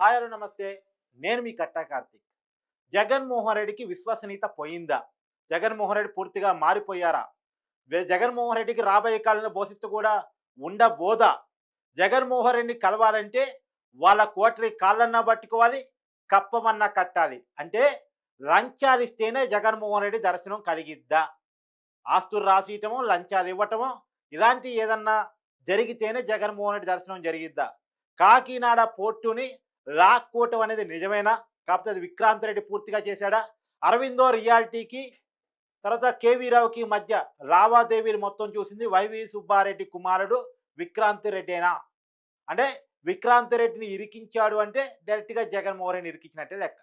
Hi hello నమస్తే. నేను మీ కట్టా కార్తిక్. జగన్మోహన్ రెడ్డికి విశ్వసనీయత పోయిందా? జగన్మోహన్ రెడ్డి పూర్తిగా మారిపోయారా? జగన్మోహన్ రెడ్డికి రాబోయే కాలంలో భవిష్యత్తు కూడా ఉండబోదా? జగన్మోహన్ రెడ్డిని కలవాలంటే వాళ్ళ కోటరి కాళ్ళన్నా పట్టుకోవాలి కప్పమన్నా కట్టాలి. అంటే లంచాలు ఇస్తేనే జగన్మోహన్ రెడ్డి దర్శనం కలిగిద్దా? ఆస్తులు రాసియటము లంచాలు ఇవ్వటము ఇలాంటి ఏదన్నా జరిగితేనే జగన్మోహన్ రెడ్డి దర్శనం జరిగిద్దా? కాకినాడ పోర్టుని లాక్కోవటం అనేది నిజమేనా? కాకపోతే అది విక్రాంత్ రెడ్డి పూర్తిగా చేశాడా? అరవిందో రియాలిటీకి తర్వాత కేవీ రావుకి మధ్య లావాదేవీలు మొత్తం చూసింది వైవి సుబ్బారెడ్డి కుమారుడు విక్రాంత్ రెడ్డేనా? అంటే విక్రాంత్ రెడ్డిని ఇరికించాడు అంటే డైరెక్ట్గా జగన్మోహన్ రెడ్డిని ఇరికించినట్టే లెక్క.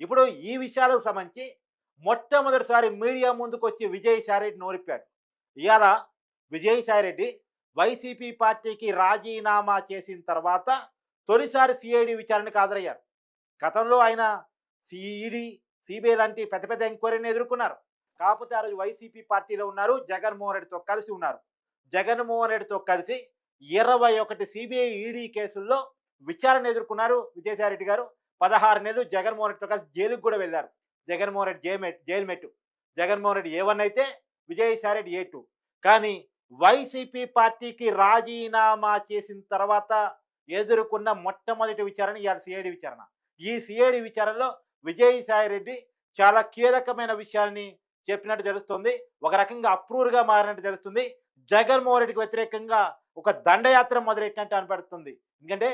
ఇప్పుడు ఈ విషయాలకు సంబంధించి మొట్టమొదటిసారి మీడియా ముందుకు వచ్చి విజయసాయి రెడ్డి నోరిప్పాడు. ఇవాళ విజయసాయి రెడ్డి వైసీపీ పార్టీకి రాజీనామా చేసిన తర్వాత తొలిసారి సిఐడి విచారణకు హాజరయ్యారు. గతంలో ఆయన సిఈడి సిబిఐ లాంటి పెద్ద పెద్ద ఎంక్వైరీని ఎదుర్కొన్నారు. కాకపోతే ఆ రోజు వైసీపీ పార్టీలో ఉన్నారు. జగన్మోహన్ రెడ్డితో కలిసి ఉన్నారు. జగన్మోహన్ రెడ్డితో కలిసి ఇరవై ఒకటి సిబిఐ ఈడీ కేసుల్లో విచారణ ఎదుర్కొన్నారు విజయసాయిరెడ్డి గారు. పదహారు నెలలు జగన్మోహన్ రెడ్డితో కలిసి జైలుకు కూడా వెళ్ళారు. జగన్మోహన్ రెడ్డి జైలు మెట్ జైలు మెట్టు. జగన్మోహన్ రెడ్డి ఏ వన్ అయితే విజయసాయి రెడ్డి ఏ టూ. కానీ వైసీపీ పార్టీకి రాజీనామా చేసిన తర్వాత ఎదుర్కొన్న మొట్టమొదటి విచారణ ఇవాళ సిఐడి విచారణ. ఈ సిఐడి విచారణలో విజయసాయి రెడ్డి చాలా కీలకమైన విషయాల్ని చెప్పినట్టు తెలుస్తుంది. ఒక రకంగా అప్రూవ్గా మారినట్టు తెలుస్తుంది. జగన్మోహన్ రెడ్డికి వ్యతిరేకంగా ఒక దండయాత్ర మొదలెట్టినట్టు అనిపెడుతుంది ఎందుకంటే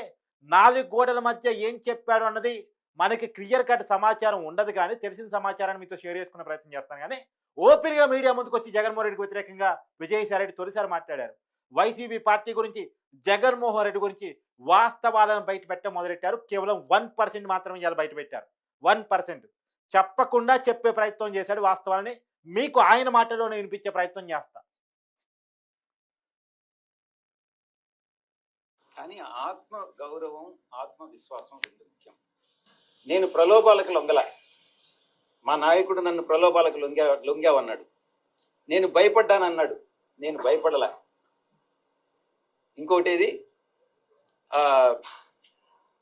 నాలుగు గోడల మధ్య ఏం చెప్పాడు అన్నది మనకి క్లియర్ కట్ సమాచారం ఉండదు కానీ తెలిసిన సమాచారాన్ని మీతో షేర్ చేసుకునే ప్రయత్నం చేస్తాను కానీ ఓపెన్గా మీడియా ముందుకు వచ్చి జగన్మోహన్ రెడ్డికి వ్యతిరేకంగా విజయసాయి రెడ్డి తొలిసారి మాట్లాడారు. వైసీపీ పార్టీ గురించి జగన్మోహన్ రెడ్డి గురించి వాస్తవాలను బయట పెట్టడం మొదలెట్టారు. కేవలం వన్ పర్సెంట్ మాత్రమే ఇలా బయట పెట్టారు. One percent. చెప్పకుండా చెప్పే ప్రయత్నం చేశాడు వాస్తవాలని మీకు ఆయన మాటలోనే వినిపించే ప్రయత్నం చేస్తా. కానీ ఆత్మ గౌరవం ఆత్మవిశ్వాసం రెండు ముఖ్యం. నేను ప్రలోభాలకు లొంగల. మా నాయకుడు నన్ను ప్రలోభాలకు లొంగా లొంగావన్నాడు. నేను భయపడ్డానన్నాడు. నేను భయపడలా. ఇంకోటి ఏది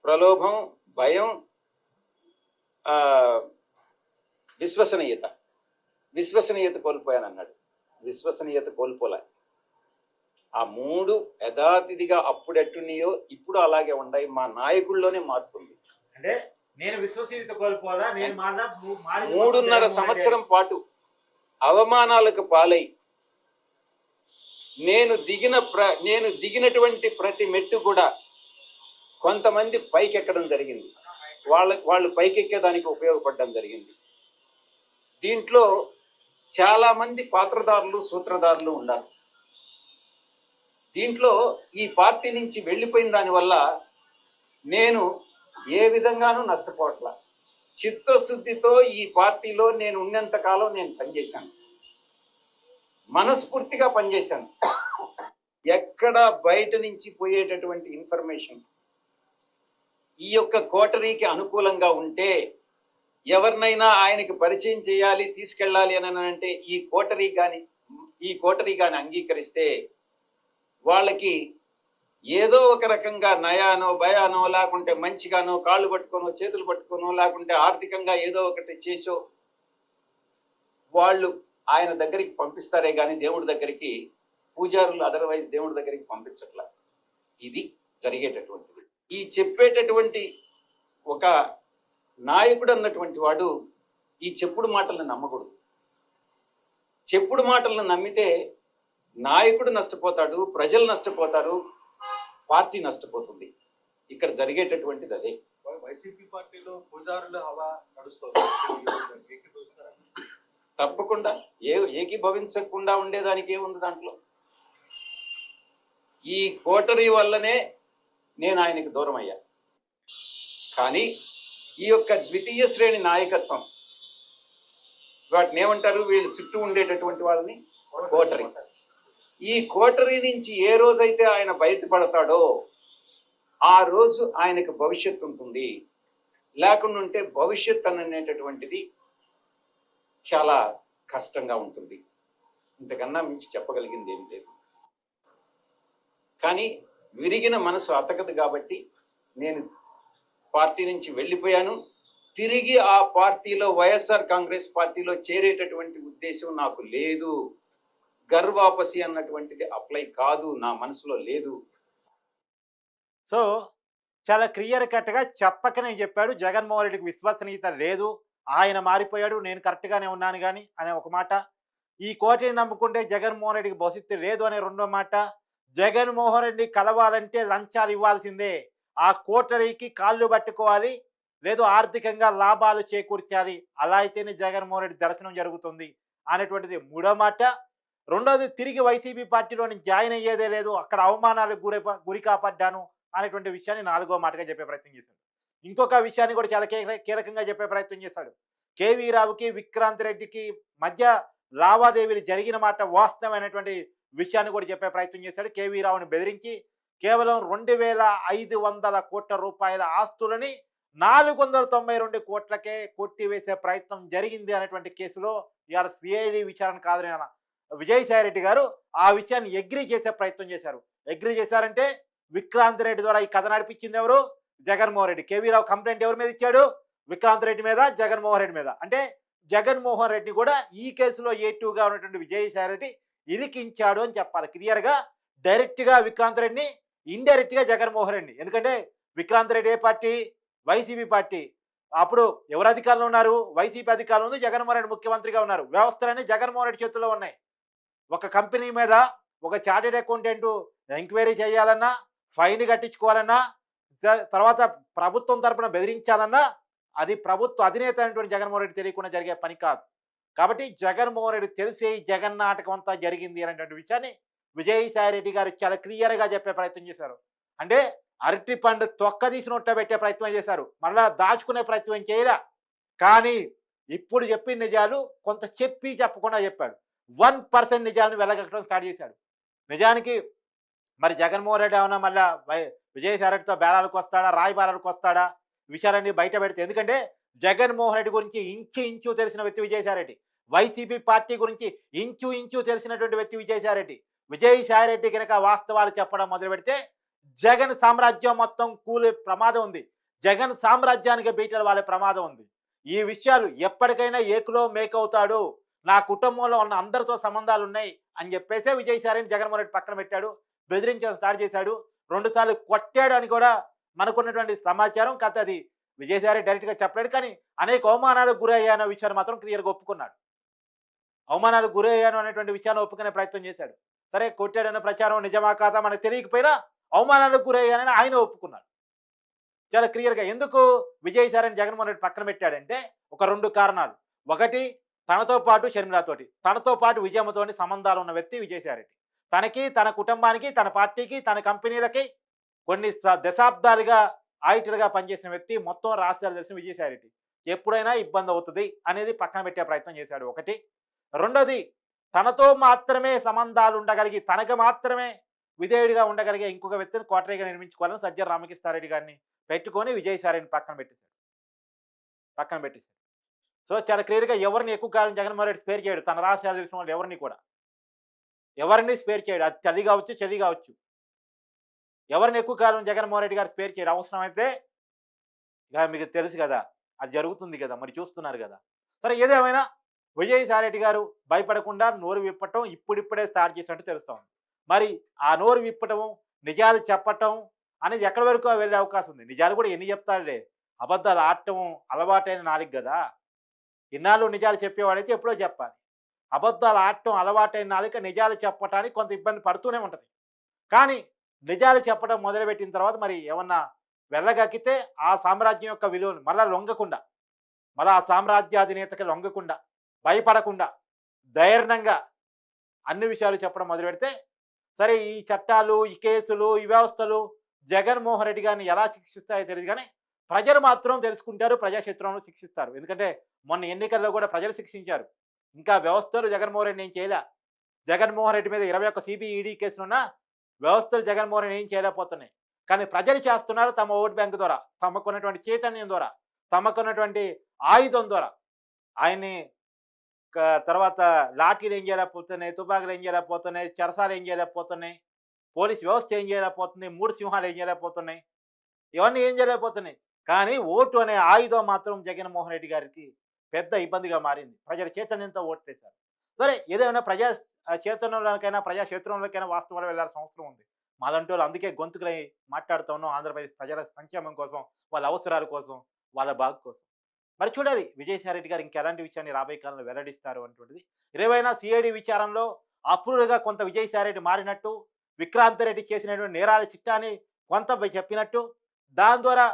ప్రలోభం భయం ఆ, విశ్వసనీయత. విశ్వసనీయత కోల్పోయానన్నాడు. విశ్వసనీయత కోల్పోలే. ఆ మూడు యథాతిథిగా అప్పుడు ఎట్టున్నాయో ఇప్పుడు అలాగే ఉన్నాయి మా నాయకుల్లోనే మార్పు ఉంది అంటే నేను విశ్వసనీయత కోల్పోదా నేను మూడున్నర సంవత్సరం పాటు అవమానాలకు పాలై నేను దిగిన ప్ర నేను దిగినటువంటి ప్రతి మెట్టు కూడా కొంతమంది పైకెక్కడం జరిగింది. వాళ్ళ వాళ్ళు పైకెక్కేదానికి ఉపయోగపడడం జరిగింది. దీంట్లో చాలామంది పాత్రదారులు సూత్రధారులు ఉన్నారు. దీంట్లో ఈ పార్టీ నుంచి వెళ్ళిపోయిన దానివల్ల నేను ఏ విధంగానూ నష్టపోవట్ల చిత్తశుద్ధితో ఈ పార్టీలో నేను ఉన్నంతకాలం నేను పనిచేశాను. మనస్ఫూర్తిగా పనిచేశాను. ఎక్కడ బయట నుంచి పోయేటటువంటి ఇన్ఫర్మేషన్ ఈ యొక్క కోటరీకి అనుకూలంగా ఉంటే ఎవరినైనా ఆయనకి పరిచయం చేయాలి తీసుకెళ్ళాలి అని అంటే ఈ కోటరీ కానీ ఈ కోటరీ కానీ అంగీకరిస్తే వాళ్ళకి ఏదో ఒక రకంగా నయానో భయానో లేకుంటే మంచిగానో కాళ్ళు పట్టుకోనో చేతులు పట్టుకోనో లేకుంటే ఆర్థికంగా ఏదో ఒకటి చేసో వాళ్ళు ఆయన దగ్గరికి పంపిస్తారే కానీ దేవుడి దగ్గరికి పూజారులు అదర్వైజ్ దేవుడి దగ్గరికి పంపించట్లా. ఇది జరిగేటటువంటిది. ఈ చెప్పేటటువంటి ఒక నాయకుడు అన్నటువంటి వాడు ఈ చెప్పుడు మాటలను నమ్మకూడదు. చెప్పుడు మాటలను నమ్మితే నాయకుడు నష్టపోతాడు ప్రజలు నష్టపోతారు పార్టీ నష్టపోతుంది. ఇక్కడ జరిగేటటువంటిది అదే. వైసీపీ పార్టీలో పూజారుల హవా నడుస్తుంది? తప్పకుండా. ఏ ఏకీభవించకుండా ఉండేదానికి ఏముంది దాంట్లో? ఈ కోటరీ వల్లనే నేను ఆయనకి దూరం అయ్యా. కానీ ఈ యొక్క ద్వితీయ శ్రేణి నాయకత్వం వాటిని ఏమంటారు? వీళ్ళు చుట్టూ ఉండేటటువంటి వాళ్ళని కోటరీ. ఈ కోటరీ నుంచి ఏ రోజైతే ఆయన బయటపడతాడో ఆ రోజు ఆయనకు భవిష్యత్తు ఉంటుంది. లేకుండా ఉంటే భవిష్యత్ అనేటటువంటిది చాలా కష్టంగా ఉంటుంది. ఇంతకన్నా మించి చెప్పగలిగింది ఏం లేదు. కానీ విరిగిన మనసు అతకదు కాబట్టి నేను పార్టీ నుంచి వెళ్ళిపోయాను. తిరిగి ఆ పార్టీలో వైఎస్ఆర్ కాంగ్రెస్ పార్టీలో చేరేటటువంటి ఉద్దేశం నాకు లేదు. గర్వాపసి అన్నటువంటిది అప్లై కాదు నా మనసులో లేదు. సో చాలా క్లియర్ కట్గా చెప్పకనే చెప్పాడు. జగన్మోహన్ రెడ్డికి విశ్వసనీయత లేదు. ఆయన మారిపోయాడు నేను కరెక్ట్గానే ఉన్నాను కానీ అనే ఒక మాట. ఈ కోటని నమ్ముకుంటే జగన్మోహన్ రెడ్డికి భవిష్యత్తు లేదు అనే రెండో మాట. జగన్మోహన్ రెడ్డి కలవాలంటే లంచాలు ఇవ్వాల్సిందే. ఆ కోటరీకి కాళ్ళు పట్టుకోవాలి లేదు ఆర్థికంగా లాభాలు చేకూర్చాలి. అలా అయితేనే జగన్మోహన్ రెడ్డి దర్శనం జరుగుతుంది అనేటువంటిది మూడో మాట. రెండోది తిరిగి వైసీపీ పార్టీలోని జాయిన్ అయ్యేదే లేదు అక్కడ అవమానాలకు గురి గురి కాపాడ్డాను అనేటువంటి విషయాన్ని నాలుగో మాటగా చెప్పే ప్రయత్నం చేశాడు. ఇంకొక విషయాన్ని కూడా చాలా కీలక- కీలకంగా చెప్పే ప్రయత్నం చేశాడు. కేవీ రావుకి విక్రాంత్ రెడ్డికి మధ్య లావాదేవీలు జరిగిన మాట వాస్తవమైనటువంటి విషయాన్ని కూడా చెప్పే ప్రయత్నం చేశాడు. కేవీ రావుని బెదిరించి కేవలం రెండు వేల ఐదు వందల కోట్ల రూపాయల ఆస్తులని నాలుగు వందల తొంభై రెండు కోట్లకే కొట్టివేసే ప్రయత్నం జరిగింది అనేటువంటి కేసులో ఇవాళ సిఐడి విచారణ కాదని అన్న విజయసాయి రెడ్డి గారు ఆ విషయాన్ని ఎగ్రీ చేసే ప్రయత్నం చేశారు. ఎగ్రీ చేశారంటే విక్రాంత్ రెడ్డి ద్వారా ఈ కథ నడిపించింది ఎవరు? జగన్మోహన్ రెడ్డి. కేవీ రావు కంప్లైంట్ ఎవరి మీద ఇచ్చాడు? విక్రాంత్ రెడ్డి మీద జగన్మోహన్ రెడ్డి మీద. అంటే జగన్మోహన్ రెడ్డి కూడా ఈ కేసులో ఏ ఉన్నటువంటి విజయసాయి రెడ్డి ఇరికించాడు అని చెప్పాలి. క్లియర్గా డైరెక్ట్గా విక్రాంత్ రెడ్డిని ఇండైరెక్ట్గా జగన్మోహన్ రెడ్డి ఎందుకంటే విక్రాంత్ రెడ్డి ఏ పార్టీ? YCP party. అప్పుడు ఎవరు అధికారంలో ఉన్నారు? వైసీపీ అధికారంలో ఉంది జగన్మోహన్ రెడ్డి ముఖ్యమంత్రిగా ఉన్నారు. వ్యవస్థలన్నీ జగన్మోహన్ రెడ్డి చేతుల్లో ఉన్నాయి. ఒక కంపెనీ మీద ఒక చార్టెడ్ అకౌంటెంట్ ఎంక్వైరీ చేయాలన్నా ఫైన్ కట్టించుకోవాలన్నా తర్వాత ప్రభుత్వం తరపున బెదిరించాలన్నా అది ప్రభుత్వ అధినేత అయినటువంటి జగన్మోహన్ రెడ్డి తెలియకుండా జరిగే పని కాదు. కాబట్టి జగన్మోహన్ రెడ్డి తెలిసే ఈ జగన్ నాటకం అంతా జరిగింది అనేటువంటి విషయాన్ని విజయసాయి రెడ్డి గారు చాలా క్లియర్గా చెప్పే ప్రయత్నం చేశారు. అంటే అరటి పండు తొక్క తీసి నొట్ట పెట్టే ప్రయత్నం చేశారు. మళ్ళా దాచుకునే ప్రయత్నం చేయలే. కానీ ఇప్పుడు చెప్పిన నిజాలు కొంత చెప్పి చెప్పకుండా చెప్పాడు. వన్ పర్సెంట్ నిజాలను వెళ్ళగట్టడం స్టార్ట్ చేశాడు. నిజానికి మరి జగన్మోహన్ రెడ్డి ఏమన్నా మళ్ళీ విజయసాయి రెడ్డితో బేరాలకు వస్తాడా? రాయి బేరాలకు వస్తాడా? విషయాలన్నీ బయట పెడితే ఎందుకంటే జగన్మోహన్ రెడ్డి గురించి ఇంచు ఇంచు తెలిసిన వ్యక్తి విజయసాయిరెడ్డి. వైసీపీ పార్టీ గురించి ఇంచు ఇంచు తెలిసినటువంటి వ్యక్తి విజయసాయిరెడ్డి. విజయసాయిరెడ్డి రెడ్డి కనుక వాస్తవాలు చెప్పడం మొదలు పెడితే జగన్ సామ్రాజ్యం మొత్తం కూలే ప్రమాదం ఉంది. జగన్ సామ్రాజ్యానికి బీటలు వాళ్ళే ప్రమాదం ఉంది. ఈ విషయాలు ఎప్పటికైనా ఏకులో మేకవుతాడు. నా కుటుంబంలో ఉన్న అందరితో సంబంధాలు ఉన్నాయి అని చెప్పేసే విజయసాయిని జగన్మోహన్ రెడ్డి పక్కన పెట్టాడు. బెదిరించడం స్టార్ట్ చేశాడు. రెండుసార్లు కొట్టాడు అని కూడా మనకున్నటువంటి సమాచారం. కథ అది విజయసాయి డైరెక్ట్గా చెప్పలేడు కానీ అనేక అవమానాలకు గురయ్యాన విషయాన్ని మాత్రం క్లియర్గా ఒప్పుకున్నాడు. అవమానాలకు గురయ్యాను అనేటువంటి విషయాన్ని ఒప్పుకునే ప్రయత్నం చేశాడు. సరే కొట్టాడన్న ప్రచారం నిజమా కాదా మనకు తెలియకపోయినా అవమానాలకు గురయ్యానని ఆయన ఒప్పుకున్నాడు. చాలా క్లియర్గా ఎందుకు విజయసాయిని జగన్మోహన్ రెడ్డి పక్కన పెట్టాడంటే ఒక రెండు కారణాలు. ఒకటి తనతో పాటు షర్మిలాతోటి తనతో పాటు విజయమ్మతోటి సంబంధాలు ఉన్న వ్యక్తి విజయసాయిరెడ్డి తనకి తన కుటుంబానికి తన పార్టీకి తన కంపెనీలకి కొన్ని దశాబ్దాలుగా ఆడిటర్గా పనిచేసిన వ్యక్తి మొత్తం రాష్ట్రాలు తెలిసిన విజయసాయిరెడ్డి. ఎప్పుడైనా ఇబ్బంది అవుతుంది అనేది పక్కన పెట్టే ప్రయత్నం చేశాడు ఒకటి. రెండోది తనతో మాత్రమే సంబంధాలు ఉండగలిగి తనకు మాత్రమే విధేయుడిగా ఉండగలిగే ఇంకొక వ్యక్తిని కోటరీగా నిర్మించుకోవాలని సజ్జర రామకృష్ణారెడ్డి గారిని పెట్టుకొని విజయసాయిని పక్కన పెట్టేశాడు. పక్కన పెట్టేశాడు. సో చాలా క్లియర్గా ఎవరిని ఎక్కువ కాలం జగన్మోహన్ రెడ్డి స్పేర్ చేయడు. తన రాష్ట్రాలు తెలిసిన వాళ్ళు ఎవరిని కూడా. ఎవరిని స్పేర్ చేయడు. అది చలి కావచ్చు చలి కావచ్చు. ఎవరిని ఎక్కువ కాలం జగన్మోహన్ రెడ్డి గారు స్పేర్ చేయడు అవసరమైతే ఇక మీకు తెలుసు కదా అది జరుగుతుంది కదా మరి చూస్తున్నారు కదా. సరే ఏదేమైనా విజయసాయి రెడ్డి గారు భయపడకుండా నోరు విప్పటం ఇప్పుడిప్పుడే స్టార్ట్ చేసినట్టు తెలుస్తోంది. మరి ఆ నోరు విప్పటం నిజాలు చెప్పటం అనేది ఎక్కడి వరకు వెళ్ళే అవకాశం ఉంది? నిజాలు కూడా ఎన్ని చెప్తాడులే అబద్ధాలు ఆడటం అలవాటైన నాలుగు కదా. ఇన్నాళ్ళు నిజాలు చెప్పేవాడైతే ఎప్పుడో చెప్పాలి. అబద్ధాలు ఆడటం అలవాటైన నాలుక నిజాలు చెప్పటానికి కొంత ఇబ్బంది పడుతూనే ఉంటుంది. కానీ నిజాలు చెప్పడం మొదలుపెట్టిన తర్వాత మరి ఏమన్నా వెళ్ళగక్కితే ఆ సామ్రాజ్యం యొక్క విలువను మళ్ళా లొంగకుండా మళ్ళా ఆ సామ్రాజ్యాధినేతకి లొంగకుండా భయపడకుండా ధైర్యంగా అన్ని విషయాలు చెప్పడం మొదలు పెడితే సరే ఈ చట్టాలు ఈ కేసులు ఈ వ్యవస్థలు జగన్మోహన్ రెడ్డి గారిని ఎలా శిక్షిస్తాయో తెలియదు కానీ ప్రజలు మాత్రం తెలుసుకుంటారు ప్రజాక్షేత్రంలో శిక్షిస్తారు. ఎందుకంటే మొన్న ఎన్నికల్లో కూడా ప్రజలు శిక్షించారు. ఇంకా వ్యవస్థలు జగన్మోహన్ రెడ్డి నేను చేయలే. జగన్మోహన్ రెడ్డి మీద ఇరవై ఒక్క సిబిఈడి కేసులున్నా వ్యవస్థలు జగన్మోహన్ రెడ్డి ఏం చేయలేకపోతున్నాయి. కానీ ప్రజలు చేస్తున్నారు తమ ఓటు బ్యాంక్ ద్వారా తమకున్నటువంటి చైతన్యం ద్వారా తమకున్నటువంటి ఆయుధం ద్వారా. ఆయన్ని తర్వాత లాఠీలు ఏం చేయలేకపోతున్నాయి తుపాకులు ఏం చేయలేకపోతున్నాయి చెరసాలు ఏం చేయలేకపోతున్నాయి పోలీస్ వ్యవస్థ ఏం చేయలేకపోతుంది మూడు సింహాలు ఏం చేయలేకపోతున్నాయి ఇవన్నీ ఏం చేయలేకపోతున్నాయి. కానీ ఓటు అనే ఆయుధం మాత్రం జగన్మోహన్ రెడ్డి గారికి పెద్ద ఇబ్బందిగా మారింది. ప్రజల చైతన్యంతో ఓట్లేశారు సరే ఏదైనా ప్రజా ఆ, ప్రజా క్షేత్రంలోకైనా వాస్తవాలు వెళ్ళాల్సిన అవసరం ఉంది. మాదంటూ అందుకే గొంతుకులై మాట్లాడుతూ ఉన్నాం ఆంధ్రప్రదేశ్ ప్రజల సంక్షేమం కోసం వాళ్ళ అవసరాల కోసం వాళ్ళ బాగు కోసం. మరి చూడాలి విజయసాయిరెడ్డి గారు ఇంకెలాంటి విషయాన్ని రాబోయే కాలంలో వెల్లడిస్తారు అటువంటిది ఇరవైనా సిఐడి విచారంలో అప్రూవ్గా కొంత విజయసాయిరెడ్డి మారినట్టు విక్రాంతరెడ్డి చేసినటువంటి నేరాల చిట్టాని కొంత చెప్పినట్టు దాని ద్వారా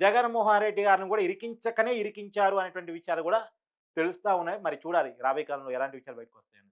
జగన్మోహన్ రెడ్డి గారిని కూడా ఇరికించకనే ఇరికించారు అనేటువంటి విషయాలు కూడా తెలుస్తూ ఉన్నాయి. మరి చూడాలి రాబోయే కాలంలో ఎలాంటి విషయాలు బయటకు వస్తాయి